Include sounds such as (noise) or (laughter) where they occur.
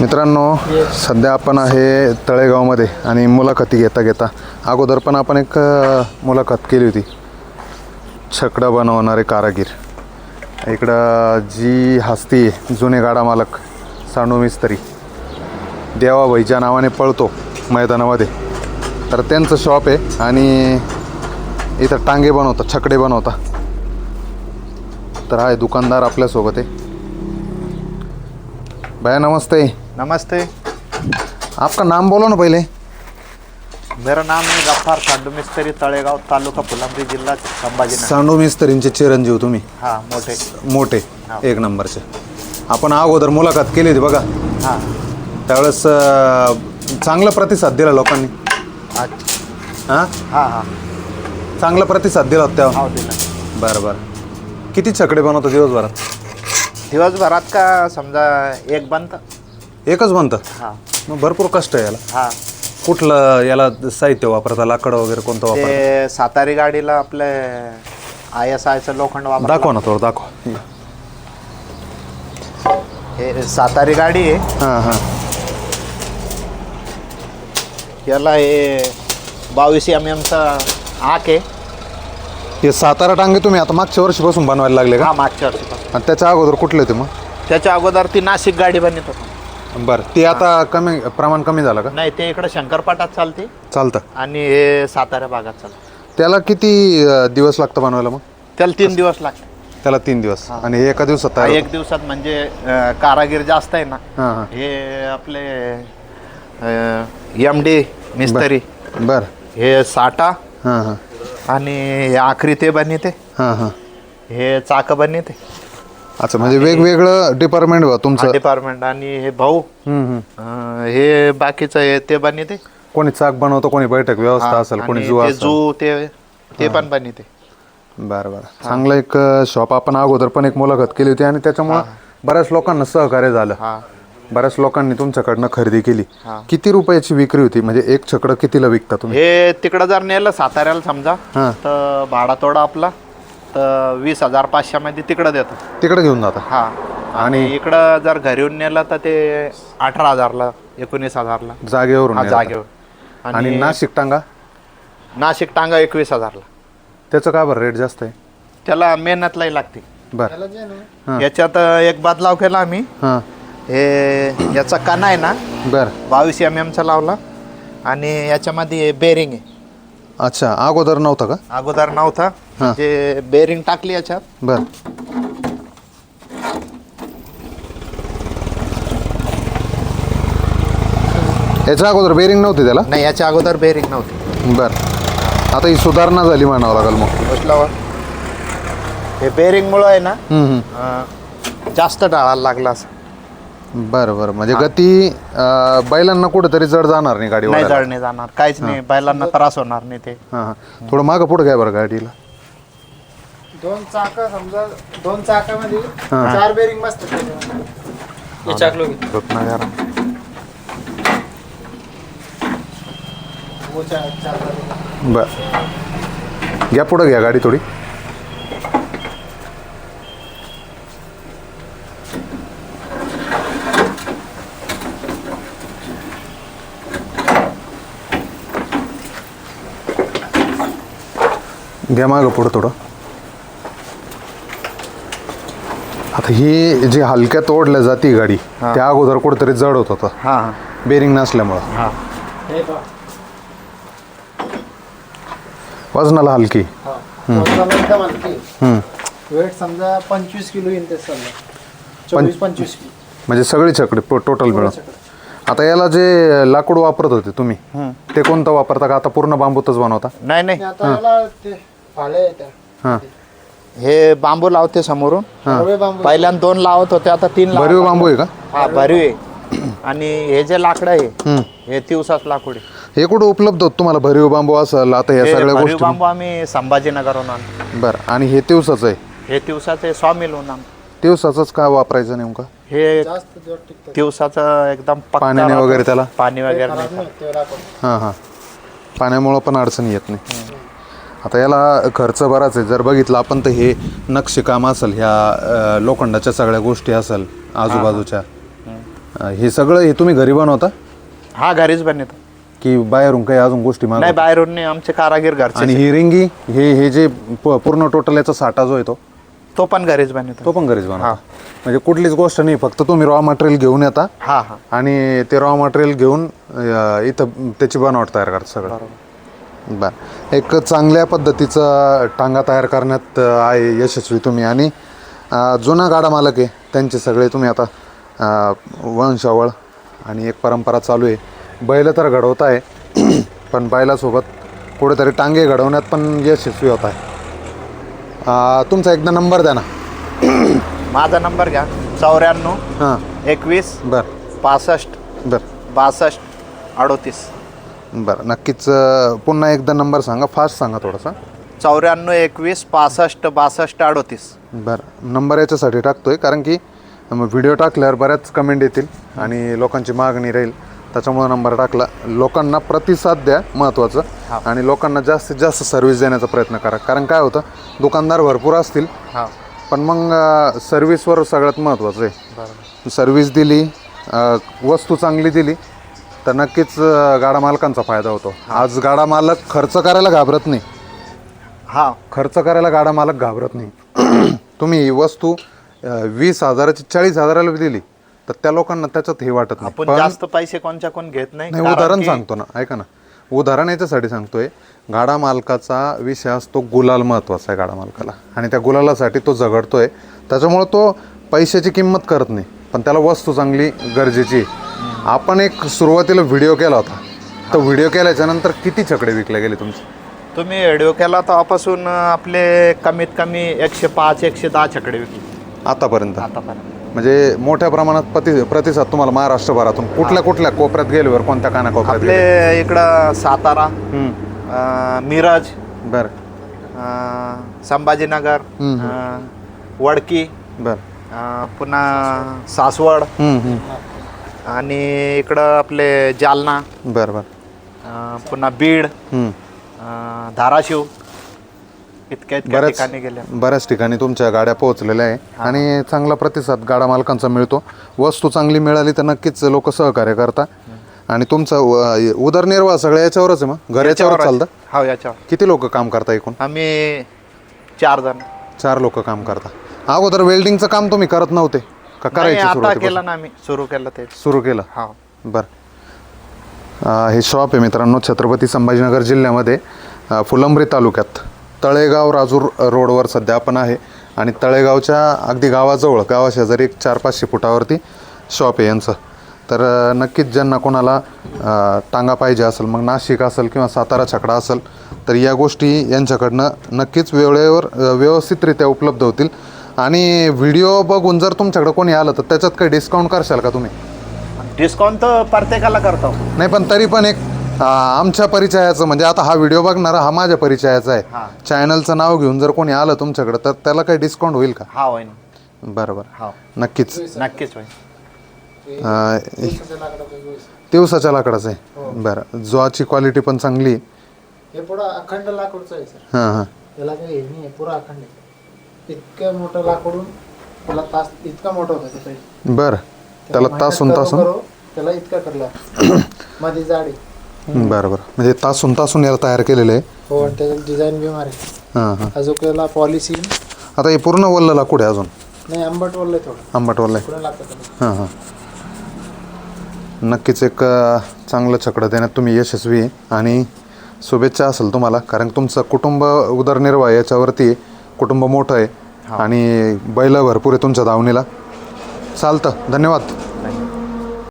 मित्रांनो सध्या आपण आहे तळेगावमध्ये आणि मुलाखती घेता घेता. अगोदर पण आपण एक मुलाखत केली होती. छकडं बनवणारे कारागीर. इकडं जी हस्ती आहे, जुने गाडा मालक सांडू मिस्त्री. देवाभाईच्या नावाने पळतो मैदानामध्ये. तर त्यांचं शॉप आहे आणि इथं टांगे बनवतात छकडे बनवता तर हा आहे दुकानदार आपल्यासोबत आहे. भैया नमस्ते। नमस्ते। आपका नाम बोलो ना पहले। मेरा नाम है गफ्फार सांडू मिस्त्री तळेगाव तालुका फुलंब्री जिल्हा संभाजीनगर। सांडू मिस्त्रींचे चिरंजीव तुम्ही? हा मोठे। मोठे एक नंबरचे. आपण अगोदर मुलाखत केली होती बघा. हा। त्यावेळेस चांगला प्रतिसाद दिला लोकांनी. हां? हा हा। चांगला प्रतिसाद दिला होता हो बरं बरं. किती छकडे बनवतो दिवसभरात? दिवसभरात का समजा एक बंद एकच बनतं? हा. मग भरपूर कष्ट आहे याला. हा. कुठलं याला साहित्य वापरता लाकडं वगैरे कोणतं वापरता? ते सातारी गाडीला आपले आय एस आयचं लोखंड वापर दाखवा ना थोडं दाखवा. हे. सातारी गाडी आहे. हां हां. याला हे बावीस एम एमचा आक आहे. हे सातारा टांगे तुम्ही आता मागच्या वर्षीपासून बनवायला लागले का? हा मागच्या वर्षीपासून. आणि त्याच्या अगोदर कुठले होते मग? त्याच्या अगोदर ती नाशिक गाडी बनत होती. बरं ते आता कमी प्रमाण कमी झालं का? नाही ते इकडे शंकरपाटात चालते. चालतं. आणि हे सातारा भागात चालते. त्याला किती अं, दिवस लागतं बनवायला मग? त्याला तीन दिवस लागते त्याला तीन दिवस. आणि हे एका दिवसात हा, तयार एक दिवसात म्हणजे अं, कारागीर जास्त आहे ना हां हां. हे आपले एम डी मिस्त्री. बरं. हे साठा हां हां. आणि हे आखरी ते बनिते हां हां. हे चाक बनिते अच्छा म्हणजे वेगवेगळं डिपार्टमेंट बा तुमचं. डिपार्टमेंट आणि हे भाऊ. हम्म, हम्म. अं, हे बाकीचं हे ते बनिते. कोणी चाक बनवतो कोणी बैठक व्यवस्था असेल कोणी आणि जुवा ते असेल. जू ते ते पण बनिते. बरं बरं. चांगलं एक शॉप आपण अगोदर पण एक मुलाखत केली होती आणि त्याच्यामुळं बऱ्याच लोकांना सहकार्य झालं. बऱ्याच लोकांनी तुमच्याकडनं खरेदी केली. किती रुपयाची विक्री होती? म्हणजे एक छकडं कितीला विकता तुम्ही? हे तिकडं जर नेलं साताऱ्याला समजा हां. तर भाडा तोडा आपला. वीस हजार पाचशे मध्ये तिकडं देतो. तिकडे घेऊन जाता? हा. आणि? इकडं जर घरी येऊन नेलं तर ते अठरा हजारला एकोणीस हजारला. जागेवरून हा. जागेवर आणि आणि नाशिक टांगा? नाशिक टांगा एकवीस हजारला. त्याचं का बरं रेट जास्त आहे? त्याला मेहनतलाही लागते. बरं. हां. याच्यात एक बदलाव केला आम्ही. हां. हे याचा कणा आहे ना बरं. बावीस एम एमचा लावला. आणि याच्यामध्ये बेरिंग आहे. अच्छा अगोदर नव्हता का? अगोदर नव्हता. म्हणजे बेरिंग टाकली याच्यात. बरं. याच्या अगोदर बेरिंग नव्हती त्याला? नाही याच्या अगोदर बेरिंग नव्हती. बरं. आता ही सुधारणा झाली म्हणावं लागेल मग. बसल्यावर हे बेरिंगमुळं आहे ना हम्म, हम्म. अं, जास्त डाळायला लागला असं. बरं बरं म्हणजे गती अं, बैलांना कुठेतरी जड जाणार नाही गाडी नाही. जळणे जाणार. काहीच नाही. बैलांना त्रास होणार नाही ते. हां हां. थोडं मागं पुढं काय बरं गाडीला. दोन चाक समजा दोन चाकामध्ये चार बेरिंग बसतात त्याच्यामध्ये. रत्नागिरा. हो, चार- चार बेरिंग. बरं. घ्या पुढं घ्या गाडी थोडी. घ्या मागं पुढं थोडं. आता ही जी हलक्यात ओढल्या जाती गाडी त्या अगोदर कुठेतरी जड होत होतं. हा हा. बेरिंग नसल्यामुळं. हा. हे. वजनाला हलकी. हा. हम्म. वेट समजा पंचवीस किलो येईल ते समजा. चोवीस पंचवीस किलो. म्हणजे सगळी छकडी टोटल मिळून. आता याला जे लाकूड वापरत होते तुम्ही ते कोणतं वापरता का? आता पूर्ण बांबूतच बनवता? नाही नाही. आणि आता याला ते हां. हे बांबू लावते समोरून. बांबू. पहिल्यांदा दोन लावत होते आता तीन लावत भरीव बांबू आहे का? हा भरीव. आहे आणि हे जे लाकडं आहे हम्म. हे दिवसाच लाकूड आहे. हे कुठं उपलब्ध होत तुम्हाला? भरीव बांबू असेल आता या हे सगळ्या भरीव गोष्टी बांबू आम्ही संभाजीनगरहून आणतो. बरं आणि हे दिवसाचं आहे? हे दिवसाचे सॉमिलहून आणतो. दिवसाचंच काय वापरायचं नेमकं? हे जास्त दिवस टिकतात दिवसाचं एकदम पक्का पाण्याने राहतो. वगैरे त्याला? पाणी वगैरे नाही. ते लाकूड. हां हां. पाण्यामुळं पण अडचण येत नाही. आता याला खर्च बराच आहे. जर बघितलं आपण तर हे नक्षीकाम असेल ह्या लोखंडाच्या सगळ्या गोष्टी असेल आजूबाजूच्या. हे सगळं हे तुम्ही घरी बनवता? हा घरीच बनवतो. की बाहेरून काही अजून गोष्टी? नाही बाहेरून नाही. आमचे कारागीर घरचे आणि ही रिंगी हे हे जे पूर्ण टोटल याचा साठा जो आहे तो? तो पण घरीच बनवतो. तो पण घरीच बनवता. म्हणजे कुठलीच गोष्ट नाही. फक्त तुम्ही रॉ मटेरियल घेऊन येता हा हा. आणि ते रॉ मटेरियल घेऊन इथं त्याची बनावट तयार करता सगळं. बर. एक चांगल्या पद्धतीचा टांगा तयार करण्यात आहे यशस्वी तुम्ही. आणि जुना गाडा मालक आहे त्यांचे सगळे तुम्ही आता वंशावळ आणि एक परंपरा चालू आहे. बैल तर घडवत आहे (clears throat) पण बैलासोबत कुठेतरी टांगे घडवण्यात पण यशस्वी होत आहे. तुमचा एकदा नंबर द्या ना. (clears throat) माझा नंबर घ्या. चौऱ्याण्णव हां. एकवीस बरं. पासष्ट बरं. बासष्ट अडोतीस. बरं नक्कीच अं, पुन्हा एकदा नंबर सांगा फास्ट सांगा थोडासा. चौऱ्याण्णव एकवीस पासष्ट बासष्ट अडोतीस. बरं नंबर याच्यासाठी टाकतोय कारण की व्हिडिओ टाकल्यावर बऱ्याच कमेंट येतील आणि लोकांची मागणी राहील. त्याच्यामुळे नंबर टाकला. लोकांना प्रतिसाद द्या महत्त्वाचं आणि लोकांना जास्तीत जास्त सर्व्हिस देण्याचा प्रयत्न करा. कारण काय होतं दुकानदार भरपूर असतील हा. पण मग सर्व्हिसवर सगळ्यात महत्त्वाचं आहे. सर्व्हिस दिली अ, वस्तू चांगली दिली तर नक्कीच गाडा मालकांचा फायदा होतो. आज गाडा मालक खर्च करायला घाबरत नाही. हा. खर्च करायला गाडा मालक घाबरत नाही. (clears throat) तुम्ही ही वस्तू वीस हजाराची चाळीस हजाराला दिली तर त्या लोकांना त्याच्यात हे वाटत नाही. आपण जास्त पैसे कोणच्या कोण घेत नाही नाही कारण उदाहरण की- सांगतो ना ऐका ना. उदाहरण याच्यासाठी सांगतोय गाडा मालकाचा विषय असतो गुलाल महत्त्वाचा आहे गाडा मालकाला. आणि त्या गुलालासाठी तो झगडतोय. त्याच्यामुळे तो पैशाची किंमत करत नाही. पण त्याला वस्तू चांगली गरजेची आहे. आपण एक सुरुवातीला व्हिडिओ केला होता. तर व्हिडिओ केल्याच्यानंतर किती छकडे विकले गेले तुमचे? तुम्ही व्हिडिओ केला तेव्हापासून आपले कमीत कमी एकशे पाच एकशे दहा छकडे विकले. आतापर्यंत? आतापर्यंत. म्हणजे मोठ्या प्रमाणात प्रति प्रतिसाद तुम्हाला महाराष्ट्रभरातून. कुठल्या कुठल्या कोपऱ्यात गेल्यावर कोणत्या कानाकोपऱ्यात आपले गेले? इकडं सातारा अं, मिरज बरं. अं, संभाजीनगर अं, वडकी बरं. अं, पुन्हा सासवड हम्म, हम्म. आणि इकडं आपले जालना बरं बरं. अं, पुन्हा बीड. अं, धाराशिव इतक्या इतक्या बऱ्याच ठिकाणी गेल्या. बऱ्याच ठिकाणी तुमच्या गाड्या पोहोचलेल्या आहे. आणि चांगला प्रतिसाद गाडा मालकांचा मिळतो. वस्तू चांगली मिळाली तर नक्कीच लोक सहकार्य करतात आणि तुमचा उदरनिर्वाह सगळ्या याच्यावरच आहे मग? घर याच्यावर चालतं? हो याच्यावर. किती लोक काम करता एकूण? आम्ही चार जण. चार लोक काम करता. अगोदर वेल्डिंगचं काम तुम्ही करत नव्हते. का नाही, करायचे आता सुरुवातीपासून? केलं ना आम्ही. सुरू केलं ते सुरू केलं? हा. बरं. अं, हे शॉप आहे मित्रांनो छत्रपती संभाजीनगर जिल्ह्यामध्ये अं, फुलंब्री तालुक्यात. तळेगाव राजूर रोडवर सध्या आपण आहे आणि तळेगावच्या अगदी गावाजवळ गावाशेजारी एक चार पाचशे फुटावरती शॉप आहे यांचं. तर अं, नक्कीच ज्यांना कोणाला अं, टांगा पाहिजे असेल मग नाशिक असेल किंवा सातारा छकडा असेल तर या गोष्टी यांच्याकडनं नक्कीच वेळेवर अं, व्यवस्थितरित्या उपलब्ध होतील. आणि व्हिडिओ बघून जर तुमच्याकडे कोणी आलं तर त्याच्यात काही डिस्काउंट करशाल का तुम्ही? डिस्काउंट तर प्रत्येकाला करतो. नाही पण तरी पण एक आ, आमच्या परिचयाचं म्हणजे आता हा व्हिडिओ बघणारा हा माझ्या परिचयाचा आहे. हा. चॅनलचं नाव घेऊन जर कोणी आलं तुमच्याकडे तर त्याला काही डिस्काउंट होईल का? हा होईन. बरं बरं हा. नक्कीच. नक्कीच होईन. दिवसाच्या लाकडाचं आहे. बरं. जोची क्वालिटी पण चांगली आहे. हे अखंड लाकूडचं आहे सर. हां हां. त्याला काही हे नाही आहे पुरा अखंड आहे. इतकं मोठं लाकडून त्याला तास इतका मोठा होता त्याचा बरं. त्याला तासून तासून त्याला इतका करला. (clears throat) मध्ये जाडी. बरं बरं. म्हणजे तासून तासून याला तयार केलेलं आहे? हो आणि त्याचं डिझाईन बी मारे हां हां. अजून त्याला पॉलिसी. आता हे पूर्ण वल्ल लाकूड आहे अजून? नाही आंबट थोडं. आंबट वल्ल आहे पुढे लागतं हां हां. नक्कीच एक अ, चांगलं छकडं देण्यात तुम्ही यशस्वी आहे. आणि शुभेच्छा असेल तुम्हाला कारण तुमचं कुटुंब उदरनिर्वाह याच्यावरती. कुटुंब मोठं आहे आणि बैल भरपूर आहे तुमच्या दावणीला चालतं. धन्यवाद.